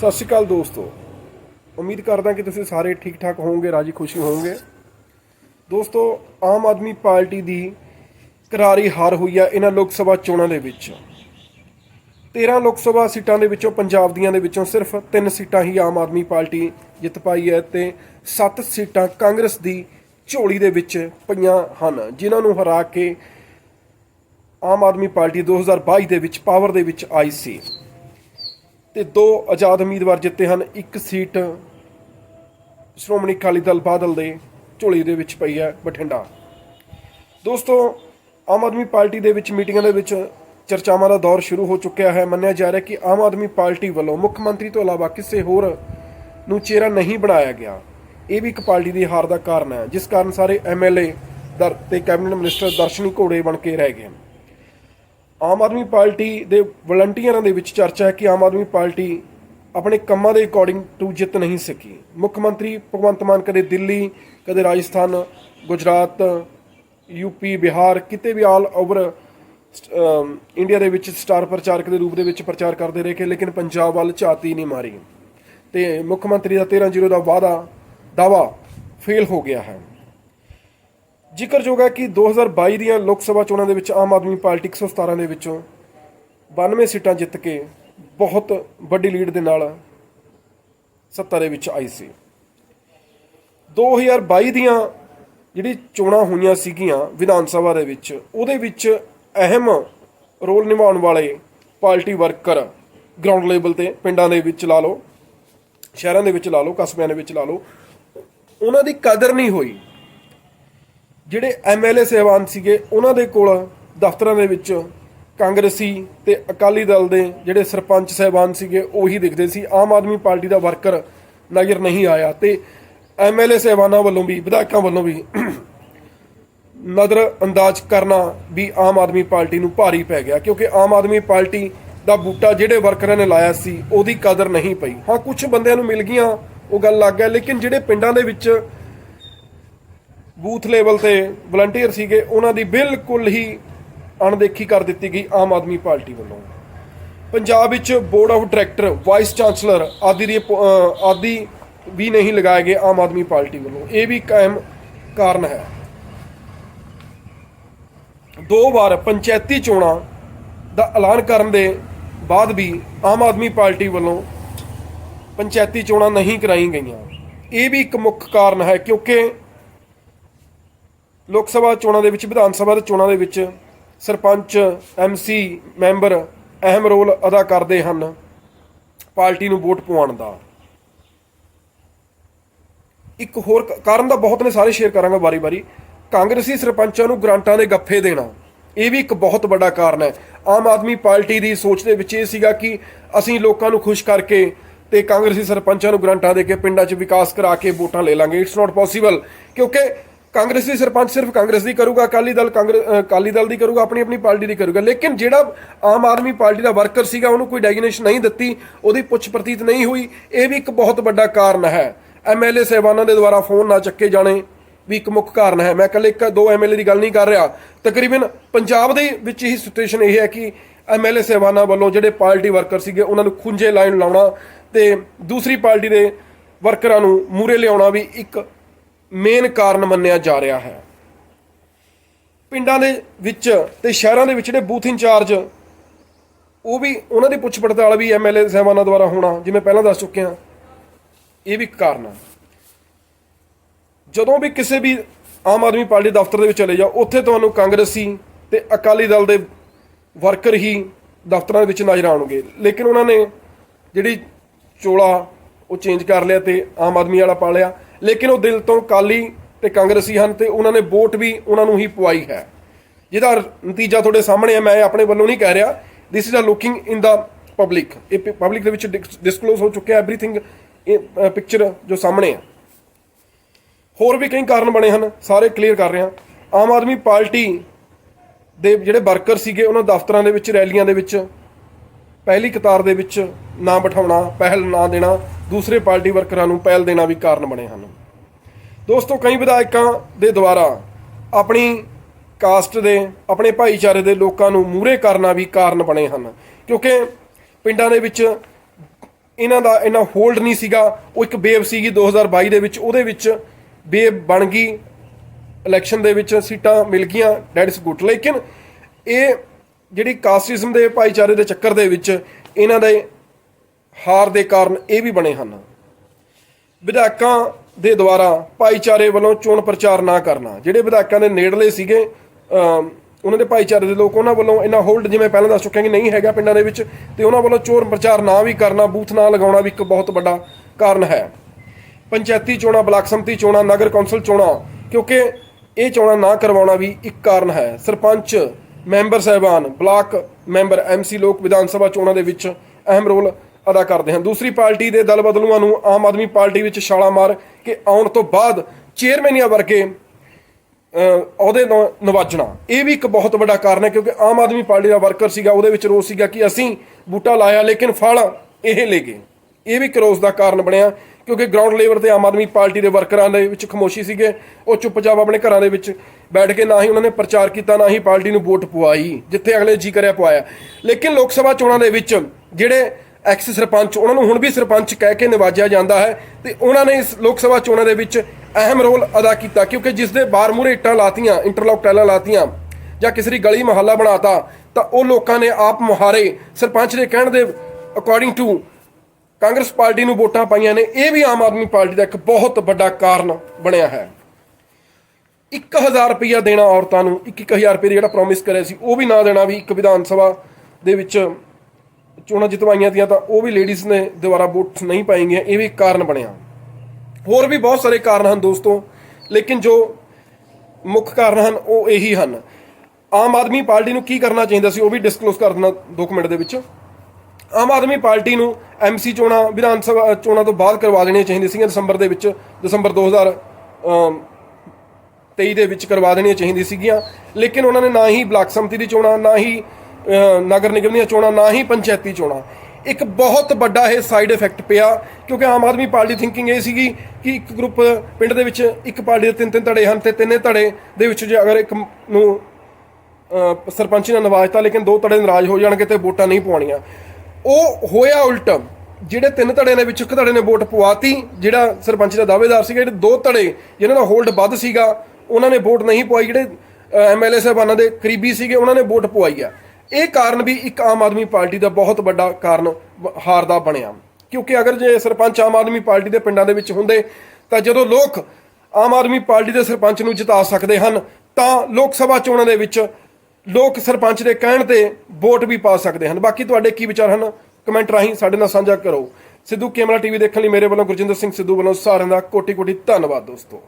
ਸਤਿ ਸ਼੍ਰੀ ਅਕਾਲ ਦੋਸਤੋ। ਉਮੀਦ ਕਰਦਾ ਕਿ ਤੁਸੀਂ ਸਾਰੇ ਠੀਕ ਠਾਕ ਹੋਵੋਗੇ, ਰਾਜੀ ਖੁਸ਼ੀ ਹੋਵੋਗੇ। ਦੋਸਤੋ, ਆਮ ਆਦਮੀ ਪਾਰਟੀ ਦੀ ਕਰਾਰੀ ਹਾਰ ਹੋਈ ਆ ਇਹਨਾਂ ਲੋਕ ਸਭਾ ਚੋਣਾਂ ਦੇ ਵਿੱਚ। 13 ਲੋਕ ਸਭਾ ਸੀਟਾਂ ਦੇ ਵਿੱਚੋਂ, ਪੰਜਾਬ ਦੀਆਂ ਦੇ ਵਿੱਚੋਂ ਸਿਰਫ 3 ਸੀਟਾਂ ਹੀ ਆਮ ਆਦਮੀ ਪਾਰਟੀ ਜਿੱਤ ਪਾਈ ਹੈ ਤੇ 7 ਸੀਟਾਂ ਕਾਂਗਰਸ ਦੀ ਝੋਲੀ ਦੇ ਵਿੱਚ ਪਈਆਂ ਹਨ, ਜਿਨ੍ਹਾਂ ਨੂੰ ਹਰਾ ਕੇ ਆਮ ਆਦਮੀ ਪਾਰਟੀ 2022 ਦੇ ਵਿੱਚ, ਪਾਵਰ ਦੇ ਵਿੱਚ ਆਈ ਸੀ। ਤੇ ਦੋ ਆਜ਼ਾਦ ਉਮੀਦਵਾਰ ਜਿੱਤੇ ਹਨ। ਇੱਕ ਸੀਟ ਸ਼੍ਰੋਮਣੀ ਅਕਾਲੀ ਦਲ ਬਾਦਲ ਦੇ ਝੋਲੀ ਦੇ ਵਿੱਚ ਪਈ ਹੈ ਬਠਿੰਡਾ। ਦੋਸਤੋ, ਆਮ ਆਦਮੀ ਪਾਰਟੀ ਦੇ ਵਿੱਚ ਮੀਟਿੰਗਾਂ ਦੇ ਵਿੱਚ ਚਰਚਾਵਾਂ ਦਾ ਦੌਰ ਸ਼ੁਰੂ ਹੋ ਚੁੱਕਿਆ ਹੈ। ਮੰਨਿਆ ਜਾ ਰਿਹਾ ਕਿ ਆਮ ਆਦਮੀ ਪਾਰਟੀ ਵੱਲੋਂ ਮੁੱਖ ਮੰਤਰੀ ਤੋਂ ਇਲਾਵਾ ਕਿਸੇ ਹੋਰ ਨੂੰ ਚਿਹਰਾ ਨਹੀਂ ਬਣਾਇਆ ਗਿਆ। ਇਹ ਵੀ ਇੱਕ ਪਾਰਟੀ ਦੀ ਹਾਰ ਦਾ ਕਾਰਨ ਹੈ, ਜਿਸ ਕਾਰਨ ਸਾਰੇ ਐਮਐਲਏ ਤੇ ਕੈਬਨਿਟ ਮਿਨਿਸਟਰ ਦਰਸ਼ਨੀ ਘੋੜੇ ਬਣ ਕੇ ਰਹਿ ਗਏ ਹਨ। ਆਮ ਆਦਮੀ ਪਾਰਟੀ ਦੇ ਵਲੰਟੀਅਰਾਂ ਦੇ ਵਿੱਚ ਚਰਚਾ ਹੈ ਕਿ ਆਮ ਆਦਮੀ ਪਾਰਟੀ ਆਪਣੇ ਕੰਮਾਂ ਦੇ ਅਕੋਰਡਿੰਗ ਟੂ ਜਿੱਤ ਨਹੀਂ ਸਕੀ। ਮੁੱਖ ਮੰਤਰੀ ਭਗਵੰਤ ਮਾਨ ਕਦੇ ਦਿੱਲੀ, ਕਦੇ ਰਾਜਸਥਾਨ, ਗੁਜਰਾਤ ਯੂਪੀ ਬਿਹਾਰ ਕਿਤੇ ਵੀ ਆਲ ਓਵਰ ਇੰਡੀਆ ਦੇ ਵਿੱਚ ਸਟਾਰ ਪ੍ਰਚਾਰਕ ਦੇ ਰੂਪ ਦੇ ਵਿੱਚ ਪ੍ਰਚਾਰ ਕਰਦੇ ਰਹੇ ਕਿ ਲੇਕਿਨ ਪੰਜਾਬ ਵੱਲ ਝਾਤੀ ਨਹੀਂ ਮਾਰੀ। ਤੇ ਮੁੱਖ ਮੰਤਰੀ ਦਾ 13-0 ਦਾ ਵਾਅਦਾ ਦਾਵਾ ਫੇਲ ਹੋ ਗਿਆ ਹੈ। ਜ਼ਿਕਰਯੋਗ ਹੈ ਕਿ 2022 ਦੀਆਂ ਲੋਕ ਸਭਾ ਚੋਣਾਂ ਦੇ ਵਿੱਚ ਆਮ ਆਦਮੀ ਪਾਰਟੀ 117 ਦੇ ਵਿੱਚੋਂ 92 ਸੀਟਾਂ ਜਿੱਤ ਕੇ ਬਹੁਤ ਵੱਡੀ ਲੀਡ ਦੇ ਨਾਲ ਸੱਤਾ ਦੇ ਵਿੱਚ ਆਈ ਸੀ। 2022 ਦੀਆਂ ਜਿਹੜੀ ਚੋਣਾਂ ਹੋਈਆਂ ਸੀਗੀਆਂ ਵਿਧਾਨ ਸਭਾ ਦੇ ਵਿੱਚ, ਉਹਦੇ ਵਿੱਚ ਅਹਿਮ ਰੋਲ ਨਿਭਾਉਣ ਵਾਲੇ ਪਾਰਟੀ ਵਰਕਰ ਗਰਾਊਂਡ ਲੈਵਲ ਤੇ, ਪਿੰਡਾਂ ਦੇ ਵਿੱਚ ਲਾ ਲਓ, ਸ਼ਹਿਰਾਂ ਦੇ ਵਿੱਚ ਲਾ ਲਓ, ਕਸਬਿਆਂ ਦੇ ਵਿੱਚ ਲਾ ਲਓ, ਉਹਨਾਂ ਦੀ ਕਦਰ ਨਹੀਂ ਹੋਈ। ਜਿਹੜੇ ਐਮਐਲਏ ਸਹਿਬਾਨ ਸੀਗੇ, ਉਹਨਾਂ ਦੇ ਕੋਲ ਦਫ਼ਤਰਾਂ ਦੇ ਵਿੱਚ ਕਾਂਗਰਸੀ ਤੇ ਅਕਾਲੀ ਦਲ ਦੇ ਜਿਹੜੇ ਸਰਪੰਚ ਸਹਿਬਾਨ ਸੀਗੇ, ਉਹੀ ਦਿਖਦੇ ਸੀ। ਆਮ ਆਦਮੀ ਪਾਰਟੀ ਦਾ ਵਰਕਰ ਨਜ਼ਰ ਨਹੀਂ ਆਇਆ ਤੇ ਐਮਐਲਏ ਸਹਿਬਾਨਾਂ ਵੱਲੋਂ ਵੀ, ਵਿਧਾਇਕਾਂ ਵੱਲੋਂ ਵੀ ਨਜ਼ਰ ਅੰਦਾਜ਼ ਕਰਨਾ ਵੀ ਆਮ ਆਦਮੀ ਪਾਰਟੀ ਨੂੰ ਭਾਰੀ ਪੈ ਗਿਆ, ਕਿਉਂਕਿ ਆਮ ਆਦਮੀ ਪਾਰਟੀ ਦਾ ਬੂਟਾ ਜਿਹੜੇ ਵਰਕਰਾਂ ਨੇ ਲਾਇਆ ਸੀ, ਉਹਦੀ ਕਦਰ ਨਹੀਂ ਪਈ। ਹਾਂ ਕੁਝ ਬੰਦਿਆਂ ਨੂੰ ਮਿਲ ਗਈਆਂ, ਉਹ ਗੱਲ ਲੱਗ ਗਿਆ ਲੇਕਿਨ ਜਿਹੜੇ ਪਿੰਡਾਂ ਦੇ ਵਿੱਚ ਬੂਥ ਲੈਵਲ ਤੇ ਵਲੰਟੀਅਰ ਸੀਗੇ, ਉਹਨਾਂ ਦੀ ਬਿਲਕੁਲ ਹੀ ਅਣਦੇਖੀ ਕਰ ਦਿੱਤੀ ਗਈ ਆਮ ਆਦਮੀ ਪਾਰਟੀ ਵੱਲੋਂ। ਪੰਜਾਬ ਵਿੱਚ board of director vice chancellor ਆਦਿ ਦੀ ਆਦਿ ਵੀ ਨਹੀਂ ਲਗਾਏ ਗਏ ਆਮ ਆਦਮੀ ਪਾਰਟੀ ਵੱਲੋਂ। ਇਹ ਵੀ ਕਾਇਮ ਕਾਰਨ ਹੈ। ਦੋ ਵਾਰ ਪੰਚਾਇਤੀ ਚੋਣਾਂ ਦਾ ਐਲਾਨ ਕਰਨ ਦੇ ਬਾਅਦ ਵੀ ਆਮ ਆਦਮੀ ਪਾਰਟੀ ਵੱਲੋਂ ਪੰਚਾਇਤੀ ਚੋਣਾਂ ਨਹੀਂ ਕਰਾਈ ਗਈਆਂ। ਇਹ ਵੀ ਇੱਕ ਮੁੱਖ ਕਾਰਨ ਹੈ ਕਿਉਂਕਿ ਲੋਕ ਸਭਾ ਚੋਣਾਂ ਦੇ ਵਿੱਚ, ਵਿਧਾਨ ਸਭਾ ਦੇ ਚੋਣਾਂ ਦੇ ਵਿੱਚ ਸਰਪੰਚ ਐਮਸੀ ਮੈਂਬਰ ਅਹਿਮ ਰੋਲ ਅਦਾ ਕਰਦੇ ਹਨ ਪਾਰਟੀ ਨੂੰ ਵੋਟ ਪਵਾਉਣ ਦਾ। ਇੱਕ ਹੋਰ ਕਾਰਨ ਤਾਂ ਬਹੁਤ ਨੇ, ਸਾਰੇ ਸ਼ੇਅਰ ਕਰਾਂਗਾ ਵਾਰੀ-ਵਾਰੀ। ਕਾਂਗਰਸੀ ਸਰਪੰਚਾਂ ਨੂੰ ਗ੍ਰਾਂਟਾਂ ਦੇ ਗੱਫੇ ਦੇਣਾ, ਇਹ ਵੀ ਇੱਕ ਬਹੁਤ ਵੱਡਾ ਕਾਰਨ ਹੈ। ਆਮ ਆਦਮੀ ਪਾਰਟੀ ਦੀ ਸੋਚ ਦੇ ਵਿੱਚ ਇਹ ਸੀਗਾ ਕਿ ਅਸੀਂ ਲੋਕਾਂ ਨੂੰ ਖੁਸ਼ ਕਰਕੇ ਤੇ ਕਾਂਗਰਸੀ ਸਰਪੰਚਾਂ ਨੂੰ ਗ੍ਰਾਂਟਾਂ ਦੇ ਕੇ ਪਿੰਡਾਂ 'ਚ ਵਿਕਾਸ ਕਰਾ ਕੇ ਵੋਟਾਂ ਲੈ ਲਾਂਗੇ। ਇਟਸ ਨਾਟ ਪੋਸੀਬਲ ਕਿਉਂਕਿ ਕਾਂਗਰਸੀ ਸਰਪੰਚ ਸਿਰਫ ਕਾਂਗਰਸ ਦੀ ਕਰੂਗਾ, ਅਕਾਲੀ ਦਲ ਕਾਂਗਰਸ ਅਕਾਲੀ ਦਲ ਦੀ ਕਰੂਗਾ, ਆਪਣੀ ਆਪਣੀ ਪਾਰਟੀ ਦੀ ਕਰੂਗਾ। ਲੇਕਿਨ ਜਿਹੜਾ ਆਮ ਆਦਮੀ ਪਾਰਟੀ ਦਾ ਵਰਕਰ ਸੀਗਾ, ਉਹਨੂੰ ਕੋਈ ਡੈਗਨੇਸ਼ਨ ਨਹੀਂ ਦਿੱਤੀ, ਉਹਦੀ ਪੁੱਛ ਪ੍ਰਤੀਤ ਨਹੀਂ ਹੋਈ। ਇਹ ਵੀ ਇੱਕ ਬਹੁਤ ਵੱਡਾ ਕਾਰਨ ਹੈ। ਐਮਐਲਏ ਸਹਿਬਾਨਾਂ ਦੇ ਦੁਆਰਾ ਫੋਨ ਨਾ ਚੱਕੇ ਜਾਣੇ ਵੀ ਇੱਕ ਮੁੱਖ ਕਾਰਨ ਹੈ। ਮੈਂ ਕੱਲ ਇੱਕ, ਦੋ ਐਮਐਲਏ ਦੀ ਗੱਲ ਨਹੀਂ ਕਰ ਰਿਹਾ। ਤਕਰੀਬਨ ਪੰਜਾਬ ਦੇ ਵਿੱਚ ਹੀ ਸਿਚੁਏਸ਼ਨ ਇਹ ਹੈ ਕਿ ਐਮਐਲਏ ਸਹਿਬਾਨਾਂ ਵੱਲੋਂ ਜਿਹੜੇ ਪਾਰਟੀ ਵਰਕਰ ਸੀਗੇ, ਉਹਨਾਂ ਨੂੰ ਖੁੰਝੇ ਲਾਈਨ ਲਾਉਣਾ ਤੇ ਦੂਸਰੀ ਪਾਰਟੀ ਦੇ ਵਰਕਰਾਂ ਨੂੰ ਮੂਰੇ ਲਿਆਉਣਾ ਵੀ ਇੱਕ ਮੇਨ ਕਾਰਨ ਮੰਨਿਆ ਜਾ ਰਿਹਾ ਹੈ। ਪਿੰਡਾਂ ਦੇ ਵਿੱਚ ਤੇ ਸ਼ਹਿਰਾਂ ਦੇ ਵਿੱਚ ਜਿਹੜੇ ਬੂਥ ਇੰਚਾਰਜ, ਉਹ ਵੀ ਉਹਨਾਂ ਦੀ ਪੁੱਛ ਪੜਤਾਲ ਵੀ ਐਮਐਲਏ ਸਹਿਬਾਨਾਂ ਦੁਆਰਾ ਹੋਣਾ, ਜਿਵੇਂ ਪਹਿਲਾਂ ਦੱਸ ਚੁੱਕੇ ਹਾਂ, ਇਹ ਵੀ ਇੱਕ ਕਾਰਨ ਹੈ ਜਦੋਂ ਵੀ ਕਿਸੇ ਵੀ ਆਮ ਆਦਮੀ ਪਾਰਟੀ ਦਫ਼ਤਰ ਦੇ ਵਿੱਚ ਚਲੇ ਜਾਓ, ਉੱਥੇ ਤੁਹਾਨੂੰ ਕਾਂਗਰਸੀ ਤੇ ਅਕਾਲੀ ਦਲ ਦੇ ਵਰਕਰ ਹੀ ਦਫ਼ਤਰਾਂ ਦੇ ਵਿੱਚ ਨਜ਼ਰ ਆਉਣਗੇ। ਲੇਕਿਨ ਉਹਨਾਂ ਨੇ ਜਿਹੜੀ ਚੋਲਾ, ਉਹ ਚੇਂਜ ਕਰ ਲਿਆ ਤੇ ਆਮ ਆਦਮੀ ਵਾਲਾ ਪਾ ਲਿਆ। ਲੇਕਿਨ ਉਹ ਦਿਲ ਤੋਂ ਕਾਲੀ ਤੇ ਕਾਂਗਰਸੀ ਹਨ ਤੇ ਉਹਨਾਂ ਨੇ ਵੋਟ ਵੀ ਉਹਨਾਂ ਨੂੰ ਹੀ ਪਵਾਈ ਹੈ। ਜਿਹਦਾ ਨਤੀਜਾ ਤੁਹਾਡੇ ਸਾਹਮਣੇ ਹੈ, ਮੈਂ ਆਪਣੇ ਵੱਲੋਂ ਨਹੀਂ ਕਹਿ ਰਿਹਾ। This is a looking in the public ਇਹ ਪਬਲਿਕ ਦੇ ਵਿੱਚ ਡਿਸਕਲੋਜ਼ ਹੋ ਚੁੱਕਿਆ ਐਵਰੀਥਿੰਗ ਪਿਕਚਰ ਜੋ ਸਾਹਮਣੇ ਹੈ। ਹੋਰ ਵੀ ਕਈ ਕਾਰਨ ਬਣੇ ਹਨ, ਸਾਰੇ ਕਲੀਅਰ ਕਰ ਰਹੇ ਹਾਂ। ਆਮ ਆਦਮੀ ਪਾਰਟੀ ਦੇ ਜਿਹੜੇ ਵਰਕਰ ਸੀਗੇ, ਉਹਨਾਂ ਦਫ਼ਤਰਾਂ ਦੇ ਵਿੱਚ, ਰੈਲੀਆਂ ਦੇ ਵਿੱਚ, ਪਹਿਲੀ ਕਤਾਰ ਦੇ ਵਿੱਚ ਨਾ ਬਿਠਾਉਣਾ, ਪਹਿਲ ਨਾ ਦੇਣਾ ਦੂਸਰੇ ਪਾਰਟੀ ਵਰਕਰਾਂ ਨੂੰ ਪਹਿਲ ਦੇਣਾ ਵੀ ਕਾਰਨ ਬਣੇ ਹਨ। ਦੋਸਤੋ, ਕਈ ਵਿਧਾਇਕਾਂ ਦੇ ਦੁਆਰਾ ਆਪਣੀ ਕਾਸਟ ਦੇ, ਆਪਣੇ ਭਾਈਚਾਰੇ ਦੇ ਲੋਕਾਂ ਨੂੰ ਮੂਰੇ ਕਰਨਾ ਵੀ ਕਾਰਨ ਬਣੇ ਹਨ। ਕਿਉਂਕਿ ਪਿੰਡਾਂ ਦੇ ਵਿੱਚ ਇਹਨਾਂ ਦਾ ਇਹਨਾਂ ਹੋਲਡ ਨਹੀਂ ਸੀਗਾ। ਉਹ ਇੱਕ ਬੇਬ ਸੀਗੀ 2022 ਦੇ ਵਿੱਚ। ਉਹਦੇ ਵਿੱਚ ਬੇਬ ਬਣ ਗਈ। ਇਲੈਕਸ਼ਨ ਦੇ ਵਿੱਚ ਸੀਟਾਂ ਮਿਲ ਗਈਆਂ ਡੈਟ ਇਜ਼ ਗੁੱਡ ਲੇਕਿਨ ਇਹ ਜਿਹੜੀ ਕਾਸਟਿਜ਼ਮ ਦੇ ਭਾਈਚਾਰੇ ਦੇ ਚੱਕਰ ਦੇ ਵਿੱਚ ਇਹਨਾਂ ਦੇ ਹਾਰ ਦੇ ਕਾਰਨ ਇਹ ਵੀ ਬਣੇ ਹਨ। ਵਿਧਾਇਕਾਂ ਦੇ ਦੁਆਰਾ ਭਾਈਚਾਰੇ ਵੱਲੋਂ ਚੋਣ ਪ੍ਰਚਾਰ ਨਾ ਕਰਨਾ, ਜਿਹੜੇ ਵਿਧਾਇਕਾਂ ਦੇ ਨੇੜਲੇ ਸੀਗੇ ਉਹਨਾਂ ਦੇ ਭਾਈਚਾਰੇ ਦੇ ਲੋਕ ਉਹਨਾਂ ਵੱਲੋਂ ਇਹਨਾਂ ਹੋਲਡ ਜਿਵੇਂ ਪਹਿਲਾਂ ਦੱਸ ਚੁੱਕਿਆ ਕਿ ਨਹੀਂ ਹੈਗਾ ਪਿੰਡਾਂ ਦੇ ਵਿੱਚ, ਤੇ ਉਹਨਾਂ ਵੱਲੋਂ ਚੋਣ ਪ੍ਰਚਾਰ ਨਾ ਵੀ ਕਰਨਾ, ਬੂਥ ਨਾ ਲਗਾਉਣਾ ਵੀ ਇੱਕ ਬਹੁਤ ਵੱਡਾ ਕਾਰਨ ਹੈ। ਪੰਚਾਇਤੀ ਚੋਣਾਂ, ਬਲਾਕ ਸੰਮਤੀ ਚੋਣਾਂ, ਨਗਰ ਕੌਂਸਲ ਚੋਣਾਂ, ਕਿਉਂਕਿ ਇਹ ਚੋਣਾਂ ਨਾ ਕਰਵਾਉਣਾ ਵੀ ਇੱਕ ਕਾਰਨ ਹੈ। ਸਰਪੰਚ, ਮੈਂਬਰ ਸਾਹਿਬਾਨ, ਬਲਾਕ ਮੈਂਬਰ ਐਮਸੀ ਲੋਕ ਵਿਧਾਨ ਸਭਾ ਚੋਣਾਂ ਦੇ ਵਿੱਚ ਅਹਿਮ ਰੋਲ ਅਦਾ ਕਰਦੇ ਹਨ। ਦੂਸਰੀ ਪਾਰਟੀ ਦੇ ਦਲ ਬਦਲੂਆਂ ਨੂੰ ਆਮ ਆਦਮੀ ਪਾਰਟੀ ਵਿੱਚ ਛਾਲਾ ਮਾਰ ਕੇ ਆਉਣ ਤੋਂ ਬਾਅਦ ਚੇਅਰਮੈਨੀਆਂ ਵਰਗੇ, ਅਹ ਉਹਦੇ ਨਾਲ ਨਵਾਜਣਾ। ਇਹ ਵੀ ਇੱਕ ਬਹੁਤ ਵੱਡਾ ਕਾਰਨ ਹੈ ਕਿਉਂਕਿ ਆਮ ਆਦਮੀ ਪਾਰਟੀ ਦਾ ਵਰਕਰ ਸੀਗਾ, ਉਹਦੇ ਵਿੱਚ ਰੋਸ ਸੀਗਾ ਕਿ ਅਸੀਂ ਬੂਟਾ ਲਾਇਆ ਲੇਕਿਨ ਫਲ ਇਹ ਲੈ ਗਏ। ਇਹ ਵੀ ਇੱਕ ਰੋਸ ਦਾ ਕਾਰਨ ਬਣਿਆ ਕਿਉਂਕਿ ਗਰਾਊਂਡ ਲੈਵਲ ਤੇ ਆਮ ਆਦਮੀ ਪਾਰਟੀ ਦੇ ਵਰਕਰਾਂ ਦੇ ਵਿੱਚ ਖਮੋਸ਼ੀ ਸੀਗੇ, ਉਹ ਚੁੱਪਚਾਪ ਆਪਣੇ ਘਰਾਂ ਦੇ ਵਿੱਚ ਬੈਠ ਕੇ ਨਾ ਹੀ ਉਹਨਾਂ ਨੇ ਪ੍ਰਚਾਰ ਕੀਤਾ, ਨਾ ਹੀ ਪਾਰਟੀ ਨੂੰ ਵੋਟ ਪਵਾਈ ਜਿੱਥੇ ਅਗਲੇ ਜੀ ਕਰਿਆ ਪਵਾਇਆ ਲੇਕਿਨ ਲੋਕ ਸਭਾ ਚੋਣਾਂ ਦੇ ਵਿੱਚ ਜਿਹੜੇ ਐਕਸ ਸਰਪੰਚ, ਉਹਨਾਂ ਨੂੰ ਹੁਣ ਵੀ ਸਰਪੰਚ ਕਹਿ ਕੇ ਨਿਵਾਜਿਆ ਜਾਂਦਾ ਹੈ ਤੇ ਉਹਨਾਂ ਨੇ ਇਸ ਲੋਕ ਸਭਾ ਚੋਣਾਂ ਦੇ ਵਿੱਚ ਅਹਿਮ ਰੋਲ ਅਦਾ ਕੀਤਾ ਕਿਉਂਕਿ ਜਿਸ ਦੇ ਬਾਰ ਮੂਹਰੇ ਇੱਟਾਂ ਲਾਤੀਆਂ ਇੰਟਰਲੌਕ ਟੈਲਾਂ ਲਾਤੀਆਂ ਜਾਂ ਕਿਸੇ ਦੀ ਗਲੀ ਮਹੱਲਾ ਬਣਾਤਾ, ਤਾਂ ਉਹ ਲੋਕਾਂ ਨੇ ਆਪ ਮੁਹਾਰੇ ਸਰਪੰਚ ਦੇ ਕਹਿਣ ਦੇ ਅਕੋਰਡਿੰਗ ਟੂ ਕਾਂਗਰਸ ਪਾਰਟੀ ਨੂੰ ਵੋਟਾਂ ਪਾਈਆਂ ਨੇ, ਇਹ ਵੀ ਆਮ ਆਦਮੀ ਪਾਰਟੀ ਦਾ ਇੱਕ ਬਹੁਤ ਵੱਡਾ ਕਾਰਨ ਬਣਿਆ ਹੈ। 1000 ਰੁਪਇਆ ਦੇਣਾ ਔਰਤਾਂ ਨੂੰ 21000 ਰੁਪਏ ਦਾ ਜਿਹੜਾ ਪ੍ਰੋਮਿਸ ਕਰਿਆ ਸੀ, ਉਹ ਵੀ ਨਾ ਦੇਣਾ ਵੀ ਇੱਕ ਵਿਧਾਨ ਸਭਾ ਦੇ ਵਿੱਚ ਚੋਣਾਂ ਜਿਤਵਾਈਆਂ ਤੀਆਂ ਤਾਂ ਉਹ ਵੀ ਲੇਡੀਜ਼ ਨੇ ਦੁਬਾਰਾ ਵੋਟ ਨਹੀਂ ਪਾਏਗੀਆਂ ਇਹ ਵੀ ਇੱਕ ਕਾਰਨ ਬਣਿਆ। ਹੋਰ ਵੀ ਬਹੁਤ ਸਾਰੇ ਕਾਰਨ ਹਨ ਦੋਸਤੋ ਲੇਕਿਨ ਜੋ ਮੁੱਖ ਕਾਰਨ ਹਨ ਉਹ ਇਹੀ ਹਨ। ਆਮ ਆਦਮੀ ਪਾਰਟੀ ਨੂੰ ਕੀ ਕਰਨਾ ਚਾਹੀਦਾ ਸੀ ਉਹ ਵੀ ਡਿਸਕਲੋਜ਼ ਕਰ ਦੇਣਾ 2 ਮਿੰਟ ਦੇ ਵਿੱਚ। ਆਮ ਆਦਮੀ ਪਾਰਟੀ ਨੂੰ ਐਮਸੀ ਚੋਣਾਂ ਵਿਧਾਨ ਸਭਾ ਚੋਣਾਂ ਤੋਂ ਬਾਅਦ ਕਰਵਾ ਦੇਣੀਆਂ ਚਾਹੀਦੀਆਂ ਸੀਗੀਆਂ। ਦਸੰਬਰ ਦੇ ਵਿੱਚ ਦਸੰਬਰ 2000 ਅਮ, 23 ਦੇ ਵਿੱਚ ਕਰਵਾ ਦੇਣੀਆਂ ਚਾਹੀਦੀਆਂ ਸੀਗੀਆਂ। ਲੇਕਿਨ ਉਹਨਾਂ ਨੇ ਨਾ ਹੀ ਬਲਾਕ ਸੰਮਤੀ ਦੀ ਚੋਣਾਂ ਨਾ ਹੀ ਨਗਰ ਨਿਗਮ ਦੀਆਂ ਚੋਣਾਂ, ਨਾ ਹੀ ਪੰਚਾਇਤੀ ਚੋਣਾਂ। ਇੱਕ ਬਹੁਤ ਵੱਡਾ ਇਹ ਸਾਈਡ ਇਫੈਕਟ ਪਿਆ, ਕਿਉਂਕਿ ਆਮ ਆਦਮੀ ਪਾਰਟੀ ਥਿੰਕਿੰਗ ਇਹ ਸੀਗੀ ਕਿ ਇੱਕ ਗਰੁੱਪ ਪਿੰਡ ਦੇ ਵਿੱਚ ਇੱਕ ਪਾਰਟੀ ਦੇ ਤਿੰਨ ਤਿੰਨ ਧੜੇ ਹਨ ਤੇ ਤਿੰਨੇ ਧੜੇ ਦੇ ਵਿੱਚ ਜੇ ਅਗਰ ਇੱਕ ਨੂੰ ਸਰਪੰਚ ਨੇ ਨਵਾਜਤਾ, ਲੇਕਿਨ ਦੋ ਧੜੇ ਨਾਰਾਜ਼ ਹੋ ਜਾਣਗੇ ਤੇ ਵੋਟਾਂ ਨਹੀਂ ਪਵਾਉਣੀਆਂ। ਉਹ ਹੋਇਆ ਉਲਟ। ਜਿਹੜੇ ਤਿੰਨ ਧੜੇ ਨੇ, ਵਿੱਚ ਇੱਕ ਧੜੇ ਨੇ ਵੋਟ ਪਵਾਤੀ, ਜਿਹੜਾ ਸਰਪੰਚ ਦਾ ਦਾਅਵੇਦਾਰ ਸੀਗਾ, ਜਿਹੜੇ ਦੋ ਧੜੇ ਜਿਹਨਾਂ ਦਾ ਹੋਲਡ ਵੱਧ ਸੀਗਾ, ਉਹਨਾਂ ਨੇ ਵੋਟ ਨਹੀਂ ਪਵਾਈ ਜਿਹੜੇ ਐਮਐਲਏ ਸਾਹਿਬਾਨਾਂ ਦੇ ਕਰੀਬੀ ਸੀਗੇ, ਉਹਨਾਂ ਨੇ ਵੋਟ ਪਵਾਈ ਆ। ਇਹ ਕਾਰਨ ਵੀ ਇੱਕ ਆਮ ਆਦਮੀ ਪਾਰਟੀ ਦਾ ਬਹੁਤ ਵੱਡਾ ਕਾਰਨ ਹਾਰ ਦਾ ਬਣਿਆ। ਕਿਉਂਕਿ ਅਗਰ ਜੇ ਸਰਪੰਚ ਆਮ ਆਦਮੀ ਪਾਰਟੀ ਦੇ ਪਿੰਡਾਂ ਦੇ ਵਿੱਚ ਹੁੰਦੇ, ਤਾਂ ਜਦੋਂ ਲੋਕ ਆਮ ਆਦਮੀ ਪਾਰਟੀ ਦੇ ਸਰਪੰਚ ਨੂੰ ਜਿਤਾ ਸਕਦੇ ਹਨ, ਤਾਂ ਲੋਕ ਸਭਾ ਚੋਣਾਂ ਦੇ ਵਿੱਚ ਲੋਕ ਸਰਪੰਚ ਦੇ ਕਹਿਣ ਤੇ ਵੋਟ ਵੀ ਪਾ ਸਕਦੇ ਹਨ। ਬਾਕੀ ਤੁਹਾਡੇ ਕੀ ਵਿਚਾਰ ਹਨ? ਕਮੈਂਟ ਰਾਹੀਂ ਸਾਡੇ ਨਾਲ ਸਾਂਝਾ ਕਰੋ। ਸਿੱਧੂ ਕੇਮਰਾ ਟੀਵੀ ਦੇਖਣ ਲਈ ਮੇਰੇ ਵੱਲੋਂ ਗੁਰਜਿੰਦਰ ਸਿੰਘ ਸਿੱਧੂ ਵੱਲੋਂ ਸਾਰਿਆਂ ਦਾ ਕੋਟੀ ਕੋਟੀ ਧੰਨਵਾਦ ਦੋਸਤੋ।